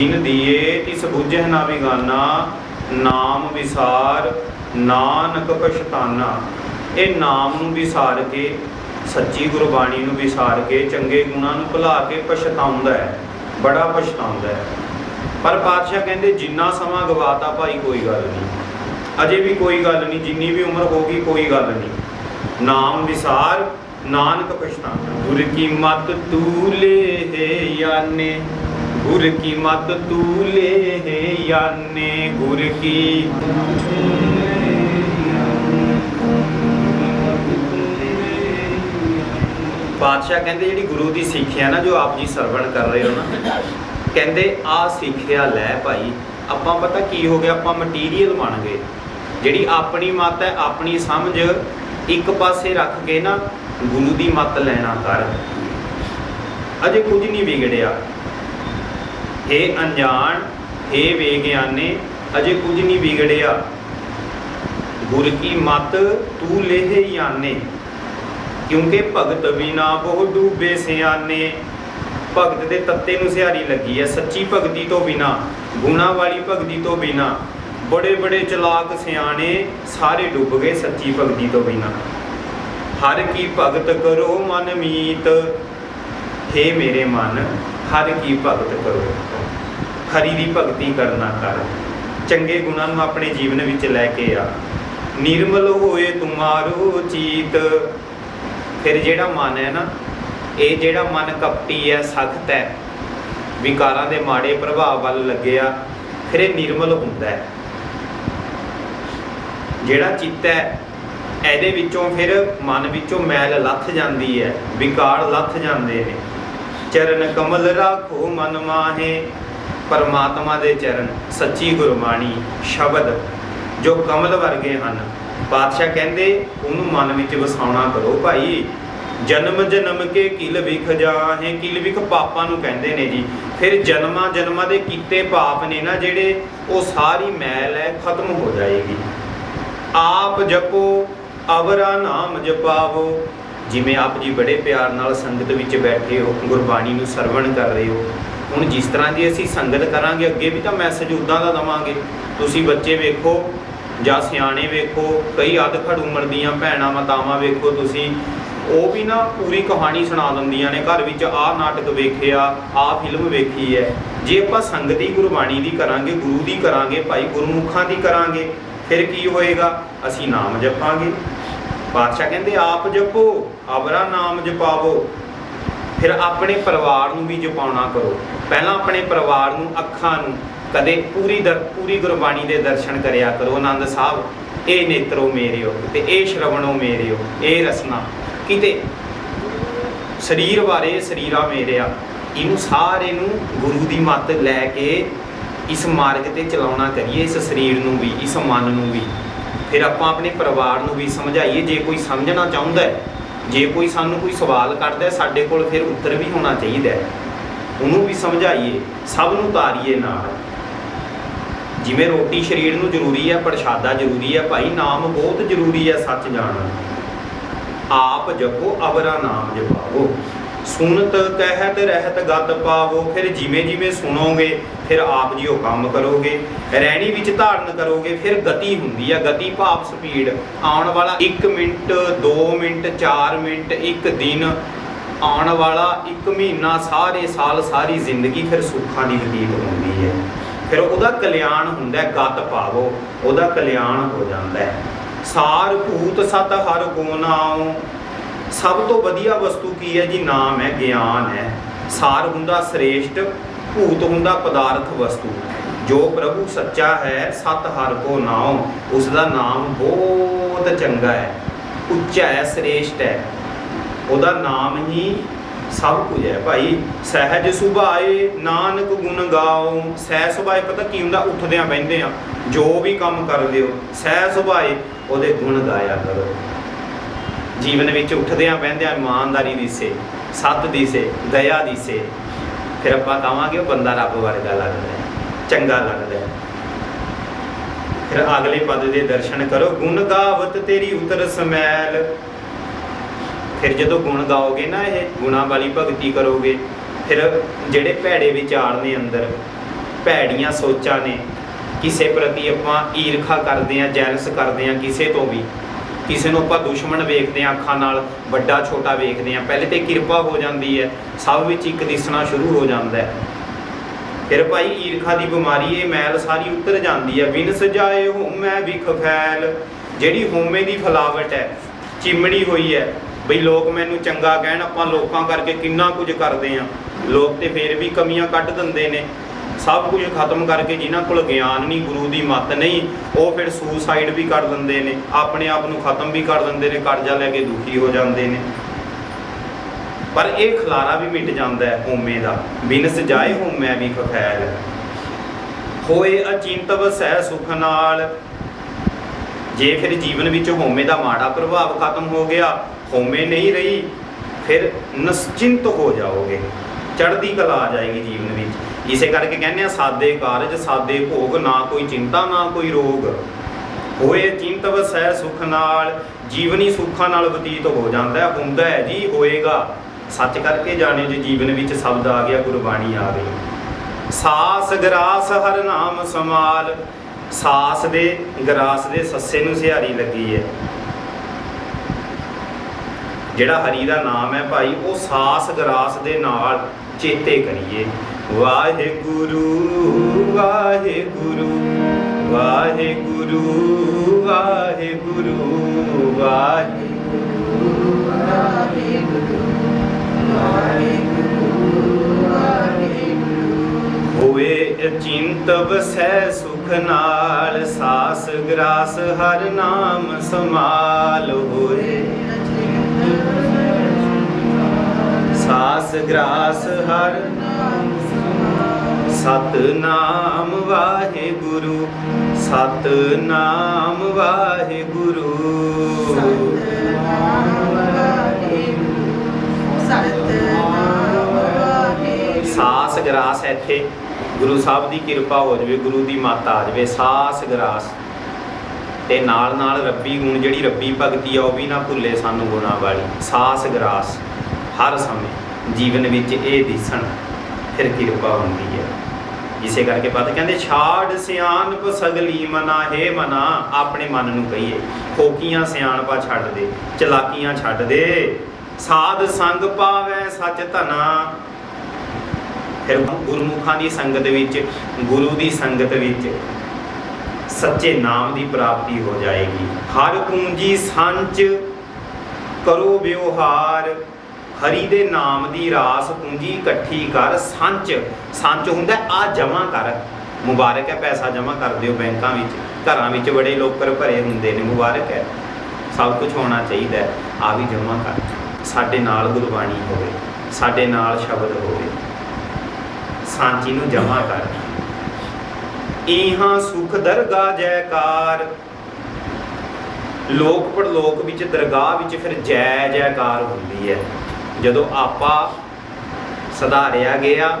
ਦਿਨ ਦੀਏ ਤਿਸ ਬੁਝਹਿ ਨਾ ਬਿਗਾਨਾ ਨਾਮ ਵਿਸਾਰ, ਨਾਨਕ ਪਛਤਾਨਾ ਇਹ ਨਾਮ ਨੂੰ ਵਿਸਾਰ ਕੇ, ਸੱਚੀ ਗੁਰਬਾਣੀ ਨੂੰ ਵਿਸਾਰ ਕੇ, ਚੰਗੇ ਗੁਣਾਂ ਨੂੰ ਭੁਲਾ ਕੇ ਪਛਤਾਉਂਦਾ ਹੈ। ਬੜਾ ਪਛਤਾਉਂਦਾ ਹੈ। ਪਰ ਪਾਤਸ਼ਾਹ ਕਹਿੰਦੇ, ਜਿੰਨਾ ਸਮਾਂ ਗਵਾਤਾ ਭਾਈ, ਕੋਈ ਗੱਲ ਨਹੀਂ। ਅਜੇ ਵੀ ਕੋਈ ਗੱਲ ਨਹੀਂ, ਜਿੰਨੀ ਵੀ ਉਮਰ ਹੋਗੀ ਕੋਈ ਗੱਲ ਨਹੀਂ। ਨਾਮ ਵਿਸਾਰ, ਨਾਨਕ ਪਛਤਾਨਾ ਗੁਰ ਕੀ ਮਤ ਤੂ ਹੈ, ਯਾਨੇ? ਗੁਰ ਕੀ ਮਤ ਤੂ ਲੇ ਯਾਨੇ ਗੁਰ ਕੀ? ਬਾਦਸ਼ਾਹ ਕਹਿੰਦੇ ਜਿਹੜੀ ਗੁਰੂ ਦੀ ਸਿੱਖਿਆ ਨਾ, ਜੋ ਆਪ ਜੀ ਸਰਵਣ ਕਰ ਰਹੇ ਹੋ ਨਾ, ਕਹਿੰਦੇ, ਆ ਸਿੱਖਿਆ ਲੈ ਭਾਈ, ਆਪਾਂ ਪਤਾ ਕੀ ਹੋ ਗਿਆ? ਆਪਾਂ ਮਟੀਰੀਅਲ ਬਣ ਗਏ। ਜਿਹੜੀ ਆਪਣੀ ਮਤ ਹੈ, ਆਪਣੀ ਸਮਝ, ਇੱਕ ਪਾਸੇ ਰੱਖ ਕੇ ਨਾ ਗੁਰੂ ਦੀ ਮਤ ਲੈਣਾ ਕਰ। ਅਜੇ ਕੁਝ ਨਹੀਂ ਵਿਗੜਿਆ। हे ਅਣਜਾਣ हे ਬੇਗਿਆਨੇ ਅਜੇ ਕੁਝ ਨਹੀਂ ਵਿਗੜਿਆ ਗੁਰ ਕੀ ਮਤ ਤੂੰ ਲੇਹ ਯਾਨੇ ਕਿਉਂਕਿ ਭਗਤ ਬਿਨਾ ਬਹੁ ਡੂਬੇ ਸਿਆਨੇ ਭਗਤ ਦੇ ਤੱਤੇ ਨੂੰ ਸਿਹਾਰੀ ਲੱਗੀ ਹੈ ਸੱਚੀ ਭਗਤੀ ਤੋਂ ਬਿਨਾ ਗੁਣਾ ਵਾਲੀ ਭਗਤੀ ਤੋਂ ਬਿਨਾ ਬੜੇ ਬੜੇ ਚਲਾਕ ਸਿਆਣੇ ਸਾਰੇ ਡੁੱਬ ਗਏ ਸੱਚੀ ਭਗਤੀ ਤੋਂ ਬਿਨਾ ਹਰ ਕੀ ਭਗਤ ਕਰੋ ਮਨ ਮੀਤ हे ਮੇਰੇ ਮਨ ਹਰ ਕੀ ਭਗਤ ਕਰੋ। ਹਰੀ ਦੀ ਭਗਤੀ ਕਰਨਾ ਕਰ। ਚੰਗੇ ਗੁਣਾਂ ਨੂੰ ਆਪਣੇ ਜੀਵਨ ਵਿੱਚ ਲੈ ਕੇ ਆ। ਨਿਰਮਲ ਹੋਏ ਤੁਮਾਰੋ ਚੀਤ। ਫਿਰ ਜਿਹੜਾ ਮਨ ਹੈ ਨਾ, ਇਹ ਜਿਹੜਾ ਮਨ ਕਪਟੀ ਹੈ, ਸਖਤ ਹੈ, ਵਿਕਾਰਾਂ ਦੇ ਮਾੜੇ ਪ੍ਰਭਾਵ ਵੱਲ ਲੱਗਿਆ, ਫਿਰ ਇਹ ਨਿਰਮਲ ਹੁੰਦਾ ਹੈ। ਜਿਹੜਾ ਚਿੱਤ ਹੈ, ਇਹਦੇ ਵਿੱਚੋਂ ਫਿਰ ਮਨ ਵਿੱਚੋਂ ਮੈਲ ਲੱਥ ਜਾਂਦੀ ਹੈ, ਵਿਕਾਰ ਲੱਥ ਜਾਂਦੇ ਨੇ। ਚਰਨ ਕਮਲ ਰਾਖੋ ਮਨ ਮਾਹੇ। ਪਰਮਾਤਮਾ ਦੇ ਚਰਨ, ਸੱਚੀ ਗੁਰਬਾਣੀ ਸ਼ਬਦ, ਜੋ ਕਮਲ ਵਰਗੇ ਹਨ। ਪਾਤਸ਼ਾਹ ਕਹਿੰਦੇ, ਉਹਨੂੰ ਮਨ ਵਿੱਚ ਵਸਾਉਣਾ ਕਰੋ ਭਾਈ। ਜਨਮ ਜਨਮ ਕੇ ਕਿਲ ਵਿਖ ਜਾਹੇ। ਕਿਲ ਵਿਖ ਪਾਪਾਂ ਨੂੰ ਕਹਿੰਦੇ ਨੇ ਜੀ। ਫਿਰ ਜਨਮਾਂ ਜਨਮਾਂ ਦੇ ਕੀਤੇ ਪਾਪ ਨੇ ਨਾ ਜਿਹੜੇ, ਉਹ ਸਾਰੀ ਮੈਲ ਹੈ, ਖਤਮ ਹੋ ਜਾਏਗੀ। ਆਪ ਜਪੋ, ਅਵਰਾ ਨਾਮ ਜਪਾਵੋ। ਜਿਵੇਂ ਆਪ ਜੀ ਬੜੇ ਪਿਆਰ ਨਾਲ ਸੰਗਤ ਵਿੱਚ ਬੈਠੇ ਹੋ, ਗੁਰਬਾਣੀ ਨੂੰ ਸਰਵਣ ਕਰ ਰਹੇ ਹੋ, ਹੁਣ ਜਿਸ ਤਰ੍ਹਾਂ ਦੀ ਅਸੀਂ ਸੰਗਤ ਕਰਾਂਗੇ, ਅੱਗੇ ਵੀ ਤਾਂ ਮੈਸੇਜ ਉਦਾਂ ਦਾ ਦਵਾਂਗੇ। ਤੁਸੀਂ ਬੱਚੇ ਵੇਖੋ ਜਾਂ ਸਿਆਣੇ ਵੇਖੋ, ਕਈ ਅਧਖੜ ਉਮਰ ਦੀਆਂ ਭੈਣਾਂ ਮਾਤਾਵਾਂ ਵੇਖੋ ਤੁਸੀਂ, ਉਹ ਵੀ ਨਾ ਪੂਰੀ ਕਹਾਣੀ ਸੁਣਾ ਦਿੰਦੀਆਂ ਨੇ, ਘਰ ਵਿੱਚ ਆਹ ਨਾਟਕ ਵੇਖਿਆ, ਆਹ ਫਿਲਮ ਵੇਖੀ ਹੈ। ਜੇ ਆਪਾਂ ਸੰਗਤੀ ਗੁਰਬਾਣੀ ਦੀ ਕਰਾਂਗੇ, ਗੁਰੂ ਦੀ ਕਰਾਂਗੇ, ਭਾਈ ਗੁਰਮੁਖਾਂ ਦੀ ਕਰਾਂਗੇ, ਫਿਰ ਕੀ ਹੋਏਗਾ? ਅਸੀਂ ਨਾਮ ਜਪਾਂਗੇ। ਬਾਦਸ਼ਾਹ ਕਹਿੰਦੇ, ਆਪ ਜਪੋ ਅਵਰਾ ਨਾਮ ਜਪਾਵੋ। ਫਿਰ ਆਪਣੇ ਪਰਿਵਾਰ ਨੂੰ ਵੀ ਜਪਾਉਣਾ ਕਰੋ। ਪਹਿਲਾਂ ਆਪਣੇ ਪਰਿਵਾਰ ਨੂੰ, ਅੱਖਾਂ ਨੂੰ ਕਦੇ ਪੂਰੀ ਦਰ, ਪੂਰੀ ਗੁਰਬਾਣੀ ਦੇ ਦਰਸ਼ਨ ਕਰਿਆ ਕਰੋ। ਆਨੰਦ ਸਾਹਿਬ ਇਹ ਨੇਤਰੋ ਮੇਰਿਓ, ਤੇ ਇਹ ਸ਼ਰਵਣੋ ਮੇਰਿਓ, ਇਹ ਰਸਨਾ। ਕਿਤੇ ਸਰੀਰ ਬਾਰੇ ਸਰੀਰਾ ਮੇਰਿਆ, ਇਹਨੂੰ ਸਾਰੇ ਨੂੰ ਗੁਰੂ ਦੀ ਮੱਤ ਲੈ ਕੇ ਇਸ ਮਾਰਗ ਤੇ ਚਲਾਉਣਾ ਕਰੀਏ, ਇਸ ਸਰੀਰ ਨੂੰ ਵੀ, ਇਸ ਮਨ ਨੂੰ ਵੀ। ਫਿਰ ਆਪਾਂ ਆਪਣੇ ਪਰਿਵਾਰ ਨੂੰ ਵੀ ਸਮਝਾਈਏ ਜੇ ਕੋਈ ਸਮਝਣਾ ਚਾਹੁੰਦਾ ਹੈ ਜੇ ਕੋਈ ਸਾਨੂੰ ਕੋਈ ਸਵਾਲ ਕਰਦਾ ਹੈ, ਸਾਡੇ ਕੋਲ ਫਿਰ ਉੱਤਰ ਵੀ ਹੋਣਾ ਚਾਹੀਦਾ ਹੈ। ਉਹਨੂੰ ਵੀ ਸਮਝਾਈਏ ਸਭ ਨੂੰ ਤਾਰੀਏ ਨਾਲ। ਜਿਵੇਂ ਰੋਟੀ ਸਰੀਰ ਨੂੰ ਜ਼ਰੂਰੀ ਹੈ ਪ੍ਰਸ਼ਾਦਾ ਜ਼ਰੂਰੀ ਹੈ ਭਾਈ ਨਾਮ ਬਹੁਤ ਜ਼ਰੂਰੀ ਹੈ ਸੱਚ ਜਾਣਨਾ। ਆਪ ਜਪੋ ਅਵਰਾ ਨਾਮ ਜਪਾਵੋ। ਸੁਨਤ ਕਹਿਤ ਰਹਿਤ ਗਤ ਪਾਵੋ, ਫਿਰ ਜਿਵੇਂ ਜਿਵੇਂ ਸੁਣੋਗੇ, ਫਿਰ ਆਪ ਜੀ ਉਹ ਕੰਮ ਕਰੋਗੇ। ਰਹਿਣੀ ਵਿੱਚ ਧਾਰਨ ਕਰੋਗੇ, ਫਿਰ ਗਤੀ ਹੁੰਦੀ ਹੈ ਗਤੀ ਭਾਵ ਸਪੀਡ। ਆਉਣ ਵਾਲਾ 1 ਮਿੰਟ 2 ਮਿੰਟ 4 ਮਿੰਟ 1 ਦਿਨ। ਆਉਣ ਵਾਲਾ 1 ਮਹੀਨਾ, ਸਾਰੇ ਸਾਲ, ਸਾਰੀ ਜ਼ਿੰਦਗੀ ਫਿਰ ਸੁੱਖਾਂ ਦੀ ਬਤੀਤ ਹੁੰਦੀ ਹੈ। ਫਿਰ ਉਹਦਾ ਕਲਿਆਣ ਹੁੰਦਾ ਹੈ ਗਤ ਪਾਵੋ, ਉਹਦਾ ਕਲਿਆਣ ਹੋ ਜਾਂਦਾ ਹੈ। ਸਾਰ ਭੂਤ ਸਤ ਹਰ ਗੁਨਾਉ ਸਭ ਤੋਂ ਵਧੀਆ ਵਸਤੂ ਕੀ ਹੈ ਜੀ? ਨਾਮ ਹੈ, ਗਿਆਨ ਹੈ। ਸਾਰ ਹੁੰਦਾ ਸ੍ਰੇਸ਼ਟ, ਭੂਤ ਹੁੰਦਾ ਪਦਾਰਥ ਵਸਤੂ। ਜੋ ਪ੍ਰਭੂ ਸੱਚਾ ਹੈ, ਸਤ ਹਰ ਕੋ ਨਾਉ। ਉਸ ਦਾ ਨਾਮ ਬਹੁਤ ਚੰਗਾ ਹੈ। ਉੱਚਾ ਹੈ, ਸ੍ਰੇਸ਼ਟ ਹੈ। ਉਹਦਾ ਨਾਮ ਹੀ ਸਭ ਕੁਝ ਹੈ। ਭਾਈ, ਸਹਿਜ ਸੁਭਾਏ ਨਾਨਕ ਗੁਣ ਗਾਓ। ਸਹਿ ਸੁਭਾਏ, ਪਤਾ ਕੀ ਹੁੰਦਾ? ਉੱਠਦਿਆਂ ਬਹਿੰਦੇ ਆ ਜੋ ਵੀ ਕੰਮ ਕਰਦੇ ਹੋ ਸਹਿ ਸੁਭਾਏ, ਉਹਦੇ ਗੁਣ ਗਾਇਆ ਕਰੋ। ਜੀਵਨ ਵਿੱਚ ਉੱਠਦਿਆਂ ਬਹਿੰਦਿਆਂ ਇਮਾਨਦਾਰੀ ਦਿਸੇ ਸੱਤ ਦਿਸੇ ਦਇਆ ਦਿਸੇ ਫਿਰ ਆਪਾਂ ਕਹਾਂਗੇ ਉਹ ਬੰਦਾ ਰੱਬ ਵਰਗਾ ਲੱਗਦਾ ਹੈ, ਚੰਗਾ ਲੱਗਦਾ ਹੈ। ਫਿਰ ਅਗਲੇ ਪਦ ਦੇ ਦਰਸ਼ਨ ਕਰੋ, ਗੁਣ ਗਾਵਤ ਤੇਰੀ ਉਤਰ ਸਮੈਲ। ਫਿਰ ਜਦੋਂ ਗੁਣ ਗਾਓਗੇ ਨਾ ਇਹ, ਗੁਣਾ ਵਾਲੀ ਭਗਤੀ ਕਰੋਗੇ, ਫਿਰ ਜਿਹੜੇ ਭੈੜੇ ਵਿਚਾਰ ਨੇ ਅੰਦਰ, ਭੈੜੀਆਂ ਸੋਚਾਂ ਨੇ, ਕਿਸੇ ਪ੍ਰਤੀ ਆਪਾਂ ਈਰਖਾ ਕਰਦੇ ਆ, ਜੈਲਸ ਕਰਦੇ ਆ, ਕਿਸੇ ਤੋਂ ਵੀ ਕਿਸੇ ਨੂੰ ਆਪਾਂ ਦੁਸ਼ਮਣ ਵੇਖਦੇ ਆ ਅੱਖਾਂ ਨਾਲ, ਵੱਡਾ ਛੋਟਾ ਵੇਖਦੇ ਆ ਪਹਿਲੇ ਤੇ ਕਿਰਪਾ ਹੋ ਜਾਂਦੀ ਹੈ, ਸਭ ਵਿੱਚ ਇੱਕ ਦਿਸਣਾ ਸ਼ੁਰੂ ਹੋ ਜਾਂਦਾ ਹੈ। ਫਿਰ ਭਾਈ ਈਰਖਾ ਦੀ ਬਿਮਾਰੀ, ਇਹ ਮੈਲ ਸਾਰੀ ਉਤਰ ਜਾਂਦੀ ਹੈ। ਬਿਨ ਸਜਾਏ ਹੋਮੈ ਵਿਖ ਫੈਲ, ਜਿਹੜੀ ਹੋਮੇ ਦੀ ਫਲਾਵਟ ਹੈ ਚਿਮੜੀ ਹੋਈ ਹੈ। ਬਈ ਲੋਕ ਮੈਨੂੰ ਚੰਗਾ ਕਹਿਣ, ਆਪਾਂ ਲੋਕਾਂ ਕਰਕੇ ਕਿੰਨਾ ਕੁਝ ਕਰਦੇ ਆ ਲੋਕ ਤੇ ਫੇਰ ਵੀ ਕਮੀਆਂ ਕੱਢ ਦਿੰਦੇ ਨੇ। ਸਭ ਕੁਝ ਖਤਮ ਕਰਕੇ ਜਿਨ੍ਹਾਂ ਕੋਲ ਗਿਆਨ ਨਹੀਂ, ਗੁਰੂ ਦੀ ਮੱਤ ਨਹੀਂ, ਉਹ ਫਿਰ ਸੁਸਾਈਡ ਵੀ ਕਰ ਦਿੰਦੇ ਨੇ, ਆਪਣੇ ਆਪ ਨੂੰ ਖਤਮ ਵੀ ਕਰ ਦਿੰਦੇ ਨੇ, ਕਰਜ਼ਾ ਲੈ ਕੇ ਦੁਖੀ ਹੋ ਜਾਂਦੇ ਨੇ। ਪਰ ਇਹ ਖਲਾਰਾ ਵੀ ਮਿਟ ਜਾਂਦਾ ਹੈ ਹੋਮੇ ਦਾ। ਬਿਨ ਸਜਾਏ ਹੋਮੈ ਵੀ ਖਫੈਲ ਹੋਏ ਅਚਿੰਤਵ ਸਹਿ ਸੁਖ ਨਾਲ। ਜੇ ਫਿਰ ਜੀਵਨ ਵਿੱਚ ਹੋਮੇ ਦਾ ਮਾੜਾ ਪ੍ਰਭਾਵ ਖਤਮ ਹੋ ਗਿਆ ਹੋਮੇ ਨਹੀਂ ਰਹੀ, ਫਿਰ ਨਿਸ਼ਚਿੰਤ ਹੋ ਜਾਓਗੇ। ਚੜ੍ਹਦੀ ਕਲਾ ਆ ਜਾਏਗੀ ਜੀਵਨ ਵਿੱਚ। ਇਸੇ ਕਰਕੇ ਕਹਿੰਦੇ ਆ, ਸਾਦੇ ਕਾਰਜ ਸਾਦੇ ਭੋਗ, ਨਾ ਕੋਈ ਚਿੰਤਾ, ਨਾ ਕੋਈ ਰੋਗ। ਹੋਏ ਚਿੰਤ ਵਸੈ ਸੁਖ ਨਾਲ, ਜੀਵਨੀ ਸੁੱਖਾਂ ਨਾਲ ਬਤੀਤ ਹੋ ਜਾਂਦਾ ਹੈ, ਹੁੰਦਾ ਹੈ ਜੀ, ਹੋਏਗਾ। ਸੱਚ ਕਰਕੇ ਜਾਣੇ ਜੇ ਜੀਵਨ ਵਿੱਚ ਸ਼ਬਦ ਆ ਗਿਆ, ਗੁਰਬਾਣੀ ਆ ਗਈ। ਸਾਸ ਗਰਾਸ ਹਰ ਨਾਮ ਸਮਾਲ ਸਾਸ ਦੇ ਗਰਾਸ ਦੇ ਸੱਸੇ ਨੂੰ ਸਿਹਾਰੀ ਲੱਗੀ ਹੈ ਜਿਹੜਾ ਹਰੀ ਦਾ ਨਾਮ ਹੈ ਭਾਈ, ਉਹ ਸਾਸ ਗਰਾਸ ਦੇ ਨਾਲ ਚੇਤੇ ਕਰੀਏ। ਵਾਹਿਗੁਰੂ ਵਾਹਿਗੁਰੂ ਵਾਹਿਗੁਰੂ ਵਾਹਿਗੁਰੂ ਵਾਹਿਗੁਰੂ, ਹੋਏ ਅਚਿੰਤ ਵਸੈ ਸੁਖ ਨਾਲ, ਸਾਸ ਗਰਾਸ ਹਰ ਨਾਮ ਸਮਾਲ ਹੋਏ ਸਾਸ ਗਰਾਸ ਹਰ ਸਤ ਨਾਮ ਵਾਹਿਗੁਰੂ। ਸਤ ਨਾਮ ਵਾਹਿਗੁਰੂ। ਸਾਸ ਗਰਾਸ ਇੱਥੇ ਗੁਰੂ ਸਾਹਿਬ ਦੀ ਕਿਰਪਾ ਹੋ ਜਾਵੇ ਗੁਰੂ ਦੀ ਮਾਤਾ ਆ ਜਾਵੇ ਸਾਸ ਗਰਾਸ। ਤੇ ਨਾਲ ਨਾਲ ਰੱਬੀ ਗੁਣ ਜਿਹੜੀ ਰੱਬੀ ਭਗਤੀ ਆ ਉਹ ਵੀ ਨਾ ਭੁੱਲੇ ਸਾਨੂੰ ਗੁਣਾ ਵਾਲੀ। ਸਾਸ ਗਰਾਸ ਹਰ ਸਮੇਂ ਜੀਵਨ ਵਿੱਚ ਇਹ ਦਿਸਣ ਫਿਰ ਕਿਰਪਾ ਹੁੰਦੀ ਹੈ। ਇਸੇ ਕਰਕੇ ਪਤਾ ਕਹਿੰਦੇ, ਛਾੜ ਸਿਆਣਪ ਸਗਲੀ ਮਨਾ, ਹੈ ਮਨਾ, ਆਪਣੇ ਮਨ ਨੂੰ ਕਹੀਏ। ਖੋਕੀਆਂ ਸਿਆਣਪਾ ਛੱਡ ਦੇ, ਚਲਾਕੀਆਂ ਛੱਡ ਦੇ। ਸਾਧ ਸੰਗ ਪਾਵੈ ਸੱਚ ਧਨਾ। ਫਿਰ ਗੁਰਮੁਖਾਂ ਦੀ ਸੰਗਤ ਵਿੱਚ, ਗੁਰੂ ਦੀ ਸੰਗਤ ਵਿੱਚ ਸੱਚੇ ਨਾਮ ਦੀ ਪ੍ਰਾਪਤੀ ਹੋ ਜਾਏਗੀ। ਹਰ ਪੂੰਜੀ ਸੰਚ ਕਰੋ ਵਿਵਹਾਰ। ਹਰੀ ਦੇ ਨਾਮ ਦੀ ਰਾਸ ਪੂੰਜੀ ਇਕੱਠੀ ਕਰ, ਸੰਚ ਸੰਚ ਹੁੰਦਾ ਆ ਜਮਾ ਕਰ। ਮੁਬਾਰਕ ਹੈ ਪੈਸਾ ਜਮਾ ਕਰ ਦਿਓ ਬੈਂਕਾਂ ਵਿੱਚ, ਘਰਾਂ ਵਿੱਚ ਬੜੇ ਲੋਕਰ ਭਰੇ ਹੁੰਦੇ ਨੇ, ਮੁਬਾਰਕ ਹੈ। ਸਭ ਕੁਝ ਹੋਣਾ ਚਾਹੀਦਾ ਆ ਵੀ ਜਮਾ ਕਰ। ਸਾਡੇ ਨਾਲ ਗੁਰਬਾਣੀ ਹੋਵੇ, ਸਾਡੇ ਨਾਲ ਸ਼ਬਦ ਹੋਵੇ। ਸਾਂਚੀ ਨੂੰ ਜਮਾ ਕਰ। ਇਹਾਂ ਸੁਖ ਦਰਗਾ ਜੈਕਾਰ। ਲੋਕ ਪਰਲੋਕ ਵਿੱਚ, ਦਰਗਾਹ ਵਿੱਚ ਫਿਰ ਜੈ ਜੈਕਾਰ ਹੁੰਦੀ ਹੈ। ਜਦੋਂ ਆਪਾ ਸਧਾਰਿਆ ਗਿਆ,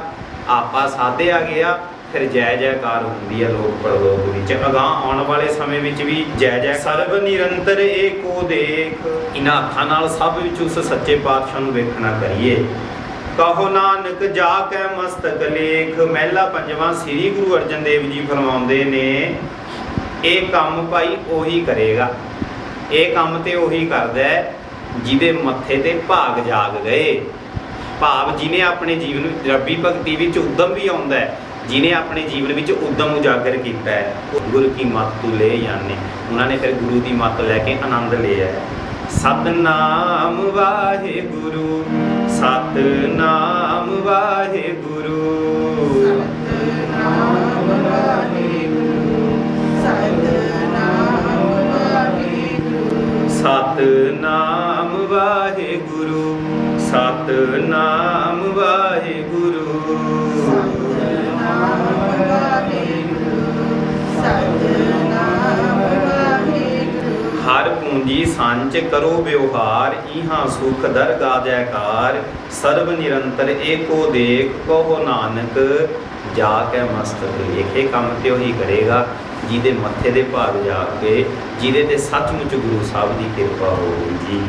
ਆਪਾ ਸਾਧਿਆ ਗਿਆ, ਫਿਰ ਜੈ ਜੈਕਾਰ ਹੁੰਦੀ ਹੈ ਲੋਕ ਪਰਲੋਕ ਵਿੱਚ ਅਗਾਹ ਆਉਣ ਵਾਲੇ ਸਮੇਂ ਵਿੱਚ ਵੀ ਜੈ ਜੈ ਸਰਬ ਨਿਰੰਤਰ ਏਕੋ ਦੇਖ। ਇਨ੍ਹਾਂ ਅੱਖਾਂ ਨਾਲ ਸਭ ਵਿੱਚ ਉਸ ਸੱਚੇ ਪਾਤਸ਼ਾਹ ਨੂੰ ਵੇਖਣਾ ਕਰੀਏ। ਕਹੋ ਨਾਨਕ, ਜਾ ਕੇ ਮਸਤਕ ਲੇਖ। ਮਹਿਲਾ ਪੰਜਵਾਂ ਸ੍ਰੀ ਗੁਰੂ ਅਰਜਨ ਦੇਵ ਜੀ ਫਰਮਾਉਂਦੇ ਨੇ, ਇਹ ਕੰਮ ਭਾਈ ਉਹੀ ਕਰੇਗਾ। ਇਹ ਕੰਮ ਤੇ ਉਹੀ ਕਰਦਾ ਹੈ। ਜਿਹਦੇ ਮੱਥੇ ਤੇ ਭਾਗ ਜਾਗ ਗਏ। ਭਾਵ ਜਿਨੇ ਆਪਣੇ ਜੀਵਨ ਵਿੱਚ ਰੱਬੀ ਭਗਤੀ ਵਿੱਚ ਉਦਮ ਵੀ ਆਉਂਦਾ ਹੈ ਜਿਨੇ ਆਪਣੇ ਜੀਵਨ ਵਿੱਚ ਉਦਮ ਉਜਾਗਰ ਕੀਤਾ ਹੈ, ਉਹ ਗੁਰੂ ਕੀ ਮੱਤ ਤੋਂ ਲੈ ਜਾਣੇ। ਉਹਨਾਂ ਨੇ ਫਿਰ ਗੁਰੂ ਦੀ ਮੱਤ ਲੈ ਕੇ ਆਨੰਦ ਲਿਆ ਹੈ। ਸਤਨਾਮ ਵਾਹਿਗੁਰੂ ਸਤਨਾਮ ਵਾਹਿਗੁਰੂ। ਸਤਨਾਮ ਹਰ ਪੂੰਜੀ ਸੰਚ ਕਰੋ ਵਿਵਹਾਰ ਇਹਾਂ ਸੁਖ ਦਰਗਾ ਜੈਕਾਰ ਸਰਬ ਨਿਰੰਤਰ ਏਕੋ ਦੇਖ, ਕਹੋ ਨਾਨਕ, ਜਾ ਕੇ ਮਸਤਕ ਲੇਖੇ। ਕੰਮ ਤੇ ਉਹੀ ਕਰੇਗਾ, ਜਿਹਦੇ ਮੱਥੇ ਦੇ ਭਾਗ ਜਾ ਕੇ, ਜਿਹਦੇ ਤੇ ਸੱਚਮੁੱਚ ਗੁਰੂ ਸਾਹਿਬ ਦੀ ਕਿਰਪਾ ਹੋਊਗੀ ਜੀ।